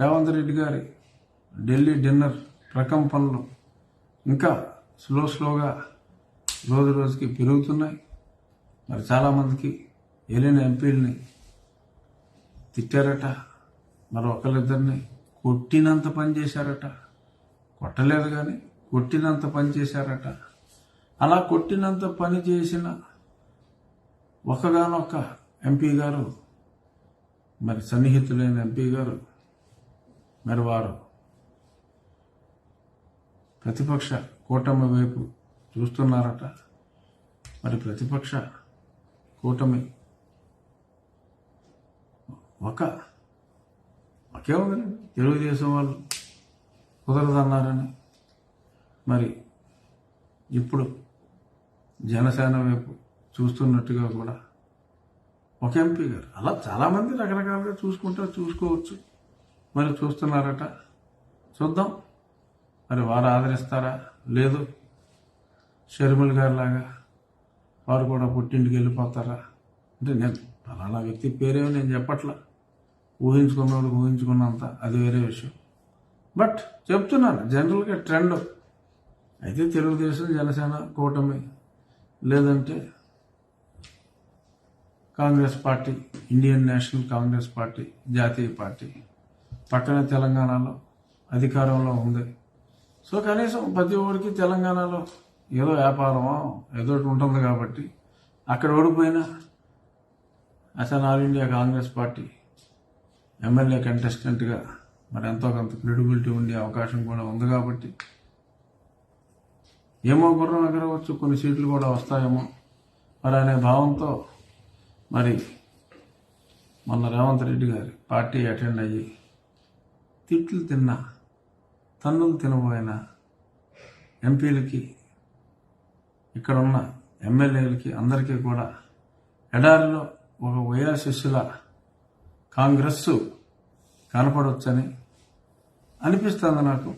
రేవంత్ రెడ్డి గారి ఢిల్లీ డిన్నర్ ప్రకంపనలు ఇంకా స్లో స్లోగా రోజు రోజుకి పెరుగుతున్నాయి. మరి చాలామందికి వెళ్ళిన ఎంపీలని తిట్టారట మరి ఒకరిద్దరిని కొట్టినంత పని చేశారట కొట్టలేదు కానీ కొట్టినంత పని చేశారట. అలా కొట్టినంత పని చేసిన ఒకగానొక్క ఎంపీ గారు మరి సన్నిహితులైన ఎంపీ గారు మరి వారు ప్రతిపక్ష కూటమి వైపు చూస్తున్నారట. మరి ప్రతిపక్ష కూటమి ఒక ఒకే ఉందండి తెలుగుదేశం వాళ్ళు కుదరదన్నారని. మరి ఇప్పుడు జనసేన వైపు చూస్తున్నట్టుగా కూడా ఒక ఎంపీ గారు. అలా చాలామంది రకరకాలుగా చూసుకుంటారు చూసుకోవచ్చు. మరి చూస్తున్నారట. చూద్దాం. మరి వారు ఆదరిస్తారా? లేదు. షర్మిల్ గారి లాగా వారు కూడా పుట్టింటికి వెళ్ళిపోతారా? అంటే నేను ఫలానా వ్యక్తి పేరేమో నేను చెప్పట్లా. ఊహించుకున్నాడు ఊహించుకున్నంత అది వేరే విషయం. బట్ చెప్తున్నాను జనరల్గా ట్రెండ్. అయితే తెలుగుదేశం జనసేన కూటమి లేదంటే Congress party Indian National Congress party జాతీయ పార్టీ. పక్కనే తెలంగాణలో అధికారంలో ఉంది. సో కనీసం ప్రతి ఒక్కరికి తెలంగాణలో ఏదో వ్యాపారమో ఏదో ఒకటి ఉంటుంది కాబట్టి అక్కడ ఓడిపోయినా అసలు all India Congress party MLA కంటెస్టెంట్గా మరి ఎంతో కొంత క్రెడిబిలిటీ ఉండే అవకాశం కూడా ఉంది కాబట్టి ఏమో గుర్రం ఎగరవచ్చు కొన్ని సీట్లు కూడా వస్తాయేమో మరి అనే భావంతో మరి మొన్న రేవంత్ రెడ్డి గారి పార్టీ అటెండ్ అయ్యి తిట్లు తిన్నా తన్నులు తినబోయిన ఎంపీలకి ఇక్కడున్న ఎమ్మెల్యేలకి అందరికీ కూడా ఎడారిలో ఒక వైరాశిష్యుల కాంగ్రెస్ కనపడవచ్చని అనిపిస్తుంది నాకు.